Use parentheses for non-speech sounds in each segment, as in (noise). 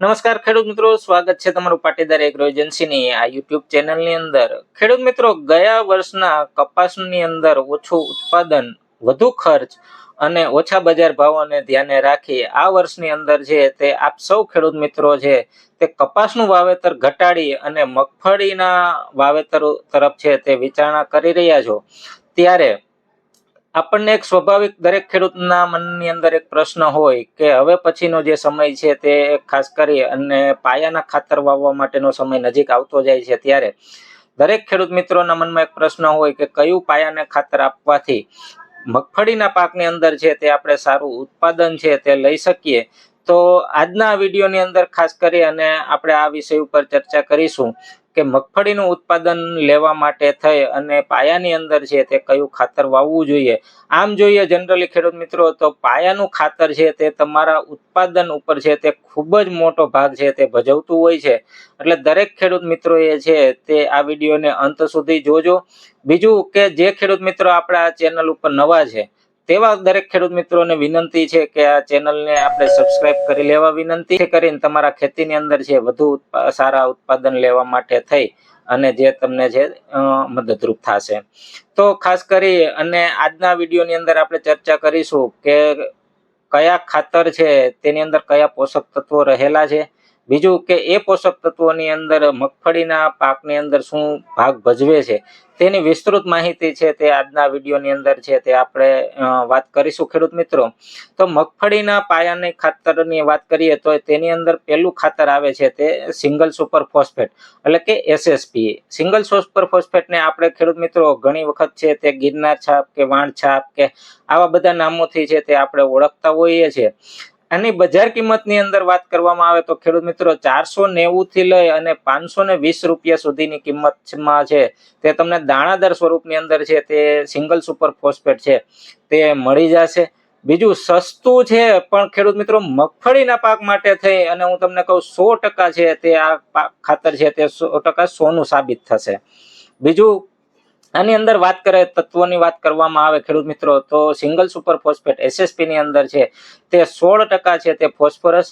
નમસ્કાર ખેડૂત મિત્રો, સ્વાગત છે તમારું પાટીદાર એગ્રો એજન્સીની આ યુટ્યુબ ચેનલની અંદર. ખેડૂત મિત્રો, ગયા વર્ષના કપાસની અંદર ઓછું ઉત્પાદન, વધુ ખર્ચ અને ઓછા બજાર ભાવોને ધ્યાને રાખી આ વર્ષની અંદર છે તે આપ સૌ ખેડૂત મિત્રો છે, તે કપાસનું વાવેતર ઘટાડી અને મગફળીના વાવેતર તરફ છે તે વિચારણા કરી રહ્યા છો. ત્યારે આપણને એક સ્વાભાવિક દરેક ખેડૂતના મનની અંદર એક પ્રશ્ન હોય કે હવે પછીનો જે સમય છે તે ખાસ કરી અને પાયાના ખાતર વાવવા માટેનો સમય નજીક આવતો જાય છે ત્યારે દરેક ખેડૂત મિત્રોના મનમાં એક પ્રશ્ન હોય કે કયું પાયાને ખાતર આપવાથી મગફળીના પાકની અંદર છે તે આપણે સારું ઉત્પાદન છે તે લઈ શકીએ. તો આજના વિડીયોની અંદર ખાસ કરી અને આપણે આ વિષય ઉપર ચર્ચા કરીશું. કે મગફળીનું ઉત્પાદન લેવા માટે થઈ અને પાયાની અંદર છે તે કયું ખાતર વાવવું જોઈએ? આમ જોઈએ જનરલી ખેડૂત મિત્રો, તો પાયાનું ખાતર છે તે તમારા ઉત્પાદન ઉપર છે તે ખૂબ જ મોટો ભાગ છે તે ભજવતું હોય છે. એટલે દરેક ખેડૂત મિત્રોએ છે તે આ વિડીયોને અંત સુધી જોજો. બીજું કે જે ખેડૂત મિત્રો આપણા ચેનલ ઉપર નવા છે તેવા દરેક ખેડૂત મિત્રોને વિનંતી છે કે આ ચેનલને આપણે સબસ્ક્રાઇબ કરી લેવા વિનંતી કરીને તમારા ખેતીની અંદર છે વધુ સારા ઉત્પાદન લેવા માટે થઈ અને જે તમને છે મદદરૂપ થશે. તો ખાસ કરી અને આજના વિડીયોની અંદર આપણે ચર્ચા કરીશું કે કયા ખાતર છે, તેની અંદર કયા પોષક તત્વો રહેલા છે બીજું કે એ પોષક તત્વોની અંદર મગફળીના પાકની અંદર શું ભાગ ભજવે છે, તેની વિસ્તૃત માહિતી છે તે આજના વિડીયોની અંદર છે તે આપણે વાત કરીશું ખેડૂત મિત્રો. તો મગફળીના પાયાની ખાતરની વાત કરીએ તો તેની અંદર પહેલું ખાતર આવે છે તે સિંગલ સુપર ફોસ્ફેટ, એટલે કે એસએસપી સિંગલ સુપર ફોસ્ફેટને આપણે ખેડૂત મિત્રો ઘણી વખત છે તે ગિરનાર છાપ કે વાણ છાપ કે આવા બધા નામોથી છે તે આપણે ઓળખતા હોઈએ છીએ. આની બજાર કિંમતની અંદર વાત કરવામાં આવે તો ખેડૂત મિત્રો ચારસો નેવું થી લઈ અને પાંચસો ને વીસ રૂપિયા સુધીની કિંમતમાં છે. તે તમને દાણાદાર સ્વરૂપની અંદર છે, તે સિંગલ સુપર ફોસ્ફેટ છે, તે મળી જશે. બીજું સસ્તું છે, પણ ખેડૂત મિત્રો મગફળીના પાક માટે થઈ અને હું તમને કહું સો ટકા છે, તે આ ખાતર છે, તે સો ટકા સોનું સાબિત થશે. બીજું આની અંદર વાત કરે તત્વોની વાત કરવામાં આવે ખેડૂત મિત્રો, તો સિંગલ સુપર ફોસ્ફેટ એસએસપી ની અંદર છે, તે સોળ ટકા છે, તે ફોસ્ફરસ,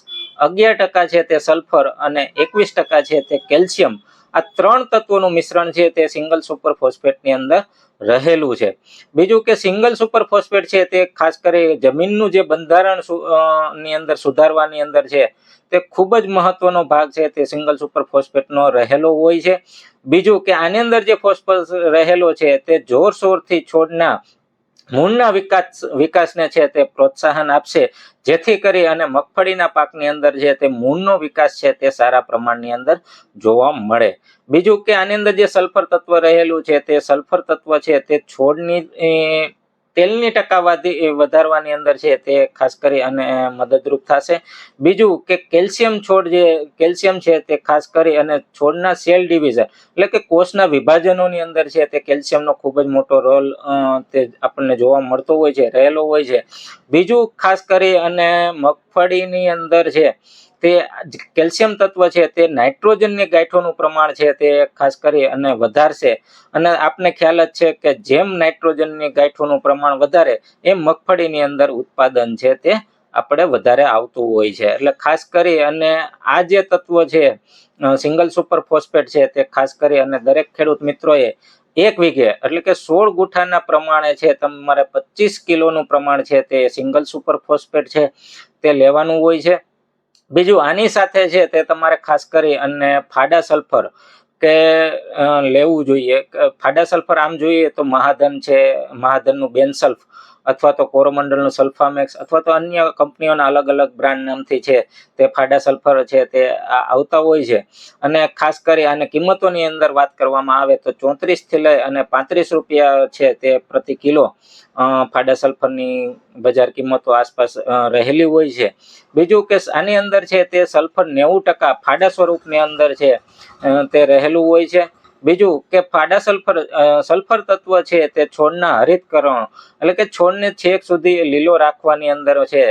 અગિયાર ટકા છે, તે સલ્ફર અને એકવીસ ટકા છે, તે કેલ્શિયમ. આ ત્રણ તત્વોનું મિશ્રણ છે, તે સિંગલ સુપર ફોસ્ફેટની અંદર રહેલું છે. બીજું કે સિંગલ સુપર ફોસ્ફેટ છે, તે ખાસ કરી જમીનનું જે બંધારણની અંદર સુધારવાની અંદર છે, તે ખૂબ જ મહત્વનો ભાગ છે, તે સિંગલ સુપર ફોસ્ફેટનો રહેલો હોય છે. બીજું કે આની અંદર જે ફોસ્ફરસ રહેલો છે તે જોરશોરથી છોડના મૂળના વિકાસ, વિકાસને છે તે પ્રોત્સાહન આપશે. જેથી કરી અને મગફળીના પાકની અંદર જે તે મૂળનો વિકાસ છે તે સારા પ્રમાણની અંદર જોવા મળે. બીજું કે આની અંદર જે સલ્ફર તત્વ રહેલું છે તે સલ્ફર તત્વ છે તે છોડની તેલની ટકાવારી વધારવાની અંદર છે તે ખાસ કરી અને મદદરૂપ થશે. બીજું કે કેલ્શિયમ છોડ જે કેલ્શિયમ છે તે ખાસ કરી અને છોડના સેલ ડિવિઝન એટલે કે કોષના વિભાજનોની અંદર છે તે કેલ્શિયમનો ખૂબ જ મોટો રોલ તે આપણને જોવા મળતો હોય છે, રહેલો હોય છે. બીજું ખાસ કરી અને મગફળીની અંદર છે તે કેલ્શિયમ તત્વ છે, તે નાઇટ્રોજનની ગાંઠોનું પ્રમાણ છે તે ખાસ કરી અને વધારશે. અને આપને ખ્યાલ જ છે કે જેમ નાઇટ્રોજનની ગાંઠોનું પ્રમાણ વધારે, એમ મગફળીની અંદર ઉત્પાદન છે તે આપણે વધારે આવતું હોય છે. એટલે ખાસ કરી અને આ જે તત્વ છે સિંગલ સુપર ફોસ્ફેટ છે તે ખાસ કરી અને દરેક ખેડૂત મિત્રોએ એક વીઘે, એટલે કે સોળ ગુઠાના પ્રમાણે છે, તમારે પચીસ કિલોનું પ્રમાણ છે તે સિંગલ સુપર ફોસ્ફેટ છે તે લેવાનું હોય છે. બીજું આની સાથે છે તે તમારે ખાસ કરી અને ફાડા સલ્ફર કે લેવું જોઈએ. ફાડા સલ્ફર આમ જોઈએ તો મહાધન છે, મહાધનનું બેનસલ્ફ અથવા તો કોરોમંડલનું સલ્ફામેક્સ અથવા તો અન્ય કંપનીઓના અલગ અલગ બ્રાન્ડ નામથી છે, તે ફાડા સલ્ફર છે, તે આવતા હોય છે. અને ખાસ કરી આને કિંમતોની અંદર વાત કરવામાં આવે તો ચોત્રીસથી લઈ અને પાંત્રીસ રૂપિયા છે તે પ્રતિ કિલો ફાડા સલ્ફરની બજાર કિંમતો આસપાસ રહેલી હોય છે. બીજું કે આની અંદર છે તે સલ્ફર નેવું ટકા ફાડા સ્વરૂપની અંદર છે તે રહેલું હોય છે. બીજું કે ફાડા સલ્ફર સલ્ફર તત્વ છે તે છોડના હરિતકરણ એટલે કે છોડને છેક સુધી લીલો રાખવાની અંદર છે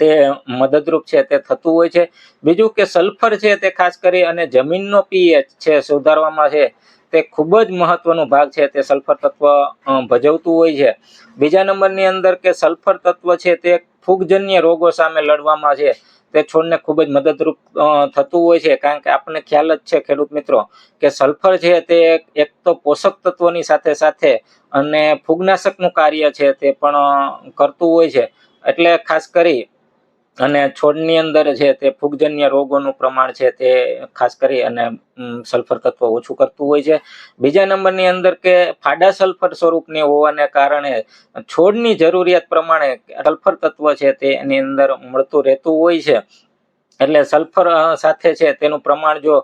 તે મદદરૂપ છે, તે થતું હોય છે. બીજું કે સલ્ફર છે તે ખાસ કરી અને જમીનનો પીએચ છે સુધારવામાં છે તે ખૂબ જ મહત્વનો ભાગ છે તે સલ્ફર તત્વ ભજવતું હોય છે. બીજા નંબરની અંદર કે સલ્ફર તત્વ છે તે ફૂગજન્ય રોગો સામે લડવામાં છે. તે છોડને ખૂબ જ મદદરૂપ થતું હોય છે. કારણ કે આપણને ખ્યાલ જ છે, ખેડૂત મિત્રો, કે સલ્ફર છે તે એક તો પોષક તત્વોની સાથે સાથે અને ફૂગનાશકનું કાર્ય છે તે પણ કરતું હોય છે. એટલે ખાસ કરી અને છોડની અંદર છે તે ફૂગજન્ય રોગોનું પ્રમાણ છે તે ખાસ કરી અને સલ્ફર તત્વ ઓછું કરતું હોય છે. બીજા નંબરની અંદર કે ફાડા સલ્ફર સ્વરૂપની હોવાને કારણે છોડની જરૂરિયાત પ્રમાણે સલ્ફર તત્વ છે તે એની અંદર મળતું રહેતું હોય છે. એટલે સલ્ફર સાથે છે તેનું પ્રમાણ જો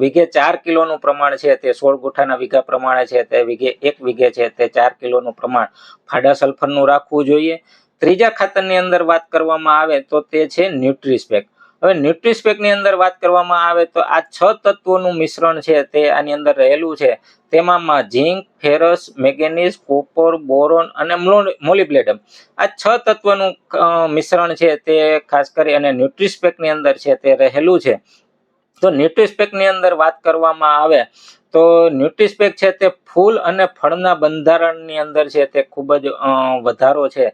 વીઘે ચાર કિલોનું પ્રમાણ છે તે સોળ ગુઠાના વીઘા પ્રમાણે છે તે વીઘે એક વીઘે છે તે ચાર કિલોનું પ્રમાણ ફાડા સલ્ફરનું રાખવું જોઈએ. ત્રીજા ખાતરની અંદર વાત કરવામાં આવે તો તે છે ન્યુટ્રીસ્પેક હવે ન્યુટ્રીસ્પેકની અંદર વાત કરવામાં આવે તો આ છ તત્વોનું મિશ્રણ છે તે આની અંદર રહેલું છે. તેમાં zinc, ferrous, manganese, copper, boron અને મોલિબ્લેડમ. આ છ તત્વનું મિશ્રણ છે તે ખાસ કરી અને ન્યુટ્રીસ્પેકની અંદર છે તે રહેલું છે. તો ન્યુટ્રીસ્પેકની અંદર વાત કરવામાં આવે તો ન્યુટ્રીસ્પેક છે તે ફૂલ અને ફળના બંધારણની અંદર છે તે ખૂબ જ વધારો છે.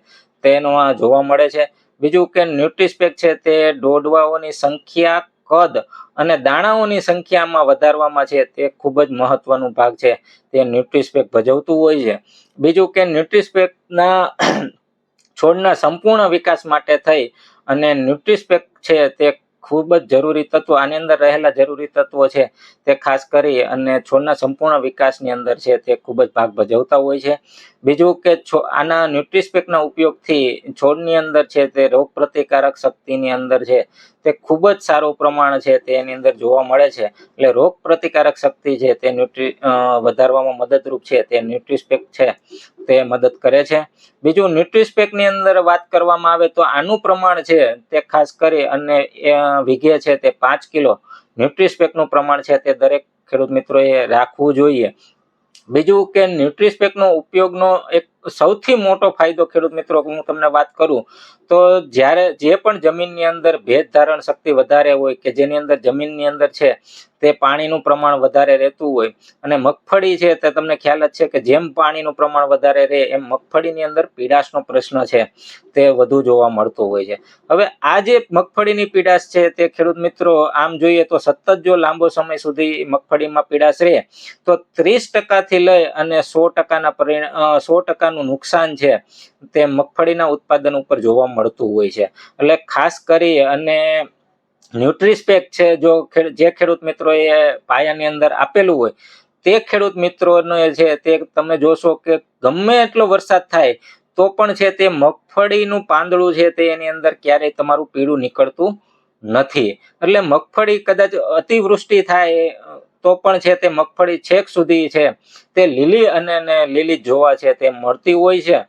તેનો જોવા મળે છે. બીજું કે ન્યુટ્રીસ્પેક છે તે દોડવાઓની સંખ્યા કદ અને દાણાઓની સંખ્યામાં વધારવામાં છે તે ખૂબ જ મહત્વનો ભાગ છે. તે ન્યુટ્રીસ્પેક ભજવતું હોય છે. બીજું કે ન્યુટ્રીસ્પેકના (clears throat) છોડના સંપૂર્ણ વિકાસ માટે થઈ અને ન્યુટ્રીસ્પેક છે તે ખૂબ જ જરૂરી તત્વો, આની અંદર રહેલા જરૂરી તત્વો છે તે ખાસ કરી અને છોડના સંપૂર્ણ વિકાસની અંદર છે તે ખૂબ જ ભાગ ભજવતા હોય છે. બીજું કે આના ન્યુટ્રીસ્પેકના ઉપયોગથી છોડની અંદર છે તે રોગ પ્રતિકારક શક્તિની અંદર છે તે ખૂબ જ સારું પ્રમાણ છે તે અંદર જોવા મળે છે. એટલે રોગ પ્રતિકારક શક્તિ છે તે ન્યુટ્રી વધારવામાં મદદરૂપ છે તે ન્યુટ્રીસ્પેક છે તે મદદ કરે છે. બીજું ન્યુટ્રીસ્પેકની અંદર વાત કરવામાં આવે તો આનું પ્રમાણ છે તે ખાસ કરી અને વીઘે છે તે પાંચ કિલો. ન્યુટ્રીસ્પેકનું પ્રમાણ છે તે દરેક ખેડૂત મિત્રોએ રાખવું જોઈએ. બીજું કે ન્યુટ્રીસ્પેકનો ઉપયોગનો એક સૌથી મોટો ફાયદો ખેડૂત મિત્રો હું તમને વાત કરું, તો જ્યારે જે પણ જમીનની અંદર ભેજ ધારણ શક્તિ વધારે હોય કે જેની અંદર જમીનની અંદર છે, તે પાણીનું પ્રમાણ વધારે રહેતું હોય અને મગફળી છે, તે તમને ખ્યાલ જ છે કે જેમ પાણીનું પ્રમાણ વધારે રહે, એમ મગફળીની અંદર પીડાશનો પ્રશ્ન છે, તે વધુ જોવા મળતો હોય છે. હવે આ જે મગફળીની પીડાશ છે, તે ખેડૂત મિત્રો આમ જોઈએ તો સતત જો લાંબો સમય સુધી મગફળીમાં પીડાશ રહે, તો ત્રીસ ટકાથી લઈ અને સો ટકાના પરિણામ સો ટકાનું નુકસાન છે તે મગફળીના ઉત્પાદન ઉપર જોવા મળતું હોય છે. એટલે ખાસ કરી અને ન્યુટ્રીસ્પેક છે જો જે ખેડૂત મિત્રોએ પાયાની અંદર આપેલું હોય, તે ખેડૂત મિત્રોને છે તે તમે જોશો કે ગમે એટલો વરસાદ થાય, તો પણ છે તે મગફળીનું પાંદડું છે તે એની અંદર ક્યારેય તમારું પીળું નીકળતું નથી. એટલે મગફળી કદાચ અતિવૃષ્ટિ થાય તો પણ છે તે મગફળી છેક સુધી છે. તે લીલી અને લીલી જોવા છે તે મળતી હોય છે.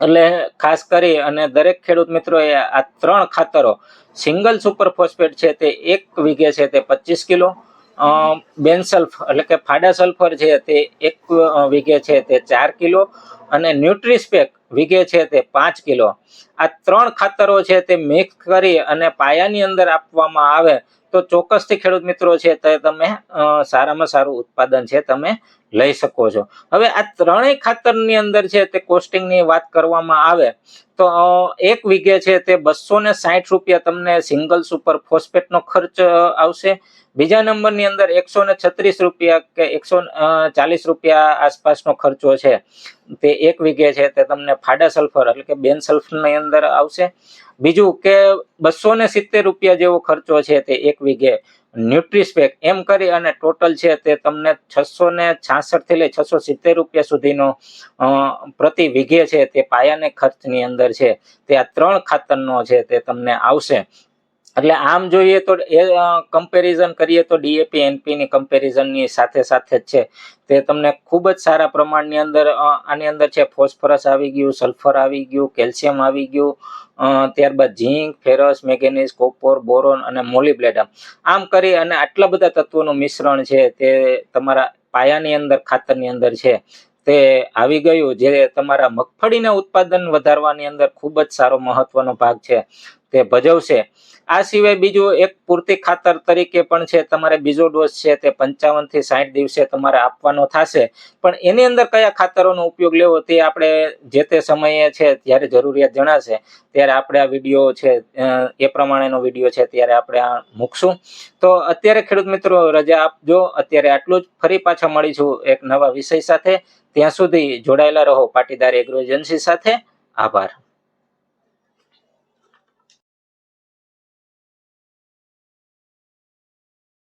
એટલે ખાસ કરી અને દરેક ખેડૂત મિત્રોએ આ ત્રણ ખાતરો, સિંગલ સુપર ફોસ્ફેટ છે તે એક વીઘે છે તે પચીસ કિલો બેનસલ્ફ એટલે કે ફાડા સલ્ફર છે તે એક વીઘે છે તે ચાર કિલો અને ન્યુટ્રીસ્પેક વીઘે છે તે પાંચ કિલો. આ ત્રણ ખાતરો છે તે મિક્સ કરી અને પાયાની અંદર આપવામાં આવે તો ચોક્કસથી ખેડૂત મિત્રો છે તે તમે સારામાં સારું ઉત્પાદન છે તમે લઈ શકો છો. હવે આ ત્રણેય ખાતરની અંદર છે તે કોસ્ટિંગની વાત કરવામાં આવે તો એક વીઘે છે તે બસો ને સાઠ રૂપિયા તમને સિંગલ સુપર ફોસ્ફેટનો ખર્ચ આવશે. બીજા નંબરની અંદર એકસો ને છત્રીસ રૂપિયા કે એકસો ચાલીસ રૂપિયા આસપાસનો ખર્ચો છે. તે એક વીઘે છે તે તમને ફાડા સલ્ફર એટલે કે બેન સલ્ફરની અંદર આવશે. બીજું કે બસો ને સિત્તેર રૂપિયા જેવો ખર્ચો છે તે એક વીઘે. ન્યુટ્રીસ્પેક એમ કરી અને ટોટલ છે તે તમને છસો ને છાસઠથી લઈ છસો સિત્તેર રૂપિયા સુધીનો પ્રતિ વીઘે છે તે પાયાને ખર્ચની અંદર છે. તે આ ત્રણ ખાતરનો છે તે તમને આવશે. એટલે આમ જોઈએ તો એ કમ્પેરિઝન કરીએ તો ડીએપી એનપીની ની સાથે સાથે જ છે. તે તમને ખૂબ જ સારા પ્રમાણની અંદર આની અંદર છે. ફોસ્ફરસ આવી ગયું, સલ્ફર આવી ગયું, કેલ્શિયમ આવી ગયું ત્યારબાદ zinc, ferrous, manganese, copper, boron અને મોલિબ્લેડમ આમ કરી અને આટલા બધા તત્વોનું મિશ્રણ છે તે તમારા પાયાની અંદર, ખાતરની અંદર છે તે આવી ગયું. જે તમારા મગફળીના ઉત્પાદન વધારવાની અંદર ખૂબ જ સારો મહત્વનો ભાગ છે. તે ભજવશે આ સિવાય બીજું એક પૂરતી ખાતર તરીકે પણ છે, તમારે બીજો ડોઝ છે તે પંચાવનથી સાઠ દિવસે તમારે આપવાનો થશે. પણ એની અંદર કયા ખાતરોનો ઉપયોગ લેવો તે આપણે જે તે સમયે છે ત્યારે જરૂરિયાત જણાશે. ત્યારે આપણે આ વીડિયો છે એ પ્રમાણેનો વીડિયો છે ત્યારે આપણે આ મૂકશું. તો અત્યારે ખેડૂત મિત્રો રજા આપજો. અત્યારે આટલું જ. ફરી પાછા મળીશું એક નવા વિષય સાથે. ત્યાં સુધી જોડાયેલા રહો પાટીદાર એગ્રો એજન્સી સાથે. આભાર.